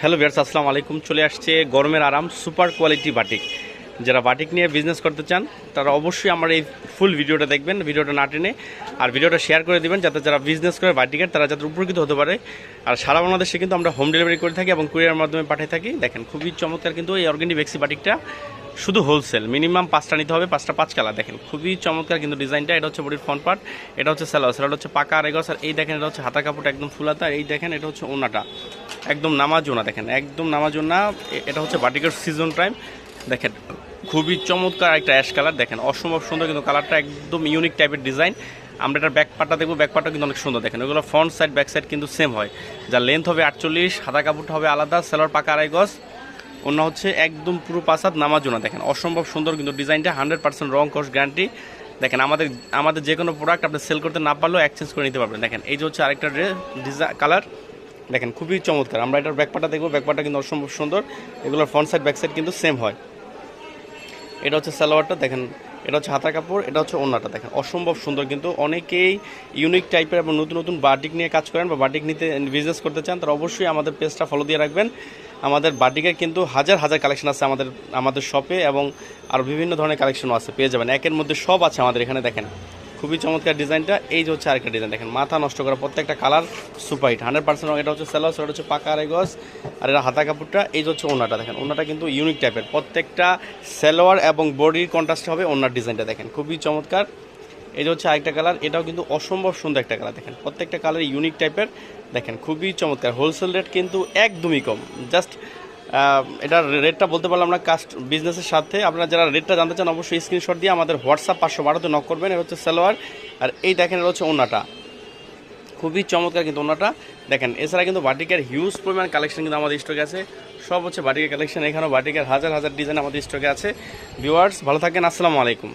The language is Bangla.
হ্যালো ভিয়ার্স আসসালামু আলাইকুম। চলে আসছে গরমের আরাম, সুপার কোয়ালিটি বাটিক। যারা বাটিক নিয়ে বিজনেস করতে চান, তারা অবশ্যই আমার এই ফুল ভিডিওটা দেখবেন, ভিডিওটা না টেনে। আর ভিডিওটা শেয়ার করে দেবেন, যাতে যারা বিজনেস করে বাটিকের তারা যাতে উপকৃত হতে পারে। আর সারা বাংলাদেশে কিন্তু আমরা হোম ডেলিভারি করে থাকি এবং কুরিয়ার মাধ্যমে পাঠিয়ে থাকি। দেখেন, খুবই চমৎকার কিন্তু এই অর্গ্যানিক ভ্যাক্সি বাটিকটা। শুধু হোলসেল মিনিমাম পাঁচটা নিতে হবে, পাঁচটা পাঁচ কালার। দেখেন, খুবই চমৎকার কিন্তু ডিজাইনটা, এটা হচ্ছে বডির ফ্রন্ট পার্ট এটা হচ্ছে স্যালোয়ার এটা হচ্ছে পাকা আরেগস আর এই দেখেন এটা হচ্ছে হাতা কাপড়টা একদম ফুলাতা এই দেখেন এটা হচ্ছে ওনাটা। একদম নামাজোনা দেখেন, একদম নামাজোনা এটা হচ্ছে বাটিকের সিজন টাইম দেখেন, খুবই চমৎকার একটা অ্যাশ কালার দেখেন, অসম্ভব সুন্দর কিন্তু কালারটা একদম ইউনিক টাইপের ডিজাইন আমরা এটার ব্যাক পার্টটা দেখব ব্যাক পার্টটা কিন্তু অনেক সুন্দর, দেখেন ওগুলো ফ্রন্ট সাইড ব্যাক সাইড কিন্তু সেম হয়। যার লেন্থ হবে আটচল্লিশ, হাতা কাপড়টা হবে আলাদা সেলার পাকা আড়াই গজ অন্য হচ্ছে একদম পুরো পাসাদ নামাজোনা দেখেন। অসম্ভব সুন্দর কিন্তু ডিজাইনটা, হান্ড্রেড পার্সেন্ট রং কস্ট গ্যারান্টি। দেখেন, আমাদের আমাদের যে কোনো প্রোডাক্ট আপনি সেল করতে না পারলেও এক্সচেঞ্জ করে নিতে পারবেন। দেখেন, এই যে হচ্ছে আরেকটা ডিজাইন কালার দেখেন, খুবই চমৎকার। আমরা এটার ব্যাকপাটা দেখব। ব্যাকপাটা কিন্তু অসম্ভব সুন্দর। এগুলোর ফ্রন্ট সাইড ব্যাক সাইড কিন্তু সেম হয়। এটা হচ্ছে সালোয়ারটা, দেখেন, এটা হচ্ছে হাতা কাপড়, এটা হচ্ছে ওন্নাটা, দেখেন। অসম্ভব সুন্দর কিন্তু অনেকেই ইউনিক টাইপের এবং নতুন নতুন বাটিক নিয়ে কাজ করেন বা বাটিক নিতে বিজনেস করতে চান, তারা অবশ্যই আমাদের পেজটা ফলো দিয়ে রাখবেন। আমাদের বাটিকের কিন্তু হাজার হাজার কালেকশন আছে আমাদের আমাদের শপে এবং আর বিভিন্ন ধরনের কালেকশনও আছে, পেয়ে যাবেন। একের মধ্যে সব আছে আমাদের এখানে, দেখেন। খুবই চমৎকার ডিজাইনটা। এই যে হচ্ছে আরেকটা ডিজাইন, দেখেন, মাথা নষ্ট করা প্রত্যেকটা কালার সুপার হান্ড্রেড পার্সেন্ট এটা হচ্ছে সেলাস, এটা হচ্ছে পাকা গজ, আর এটা হাতা কাপড়টা, এই যে হচ্ছে ওনাটা, দেখেন। ওনাটা কিন্তু ইউনিক টাইপের প্রত্যেকটা সেলোয়ার এবং বডির কন্ট্রাস্ট হবে ওনার ডিজাইনটা, দেখেন। খুবই চমৎকার। এই যে হচ্ছে আরেকটা কালার এটাও কিন্তু অসম্ভব সুন্দর একটা কালার দেখেন। প্রত্যেকটা কালার ইউনিক টাইপের দেখেন, খুবই চমৎকার। হোলসেল রেট কিন্তু একদমই কম। জাস্ট এটার রেটটা বলতে পারলাম না কাস্ট বিজনেসের সাথে। আপনারা যারা রেটটা জানতে চান, অবশ্যই স্ক্রিনশট দিয়ে আমাদের হোয়াটসঅ্যাপ পাঁচশো বারোতে নক করবেন। এটা হচ্ছে সালোয়ার আর এই দেখেন এটা হচ্ছে ওনাটা। খুবই চমৎকার কিন্তু ওনাটা। দেখেন, এছাড়া কিন্তু বাটিকের হিউজ পরিমাণ কালেকশন কিন্তু আমাদের স্টকে আছে। সব হচ্ছে বাটিকের কালেকশন এখানেও বাটিকের হাজার হাজার ডিজাইন আমাদের স্টকে আছে। ভিউয়ার্স ভালো থাকেন, আসসালামু আলাইকুম।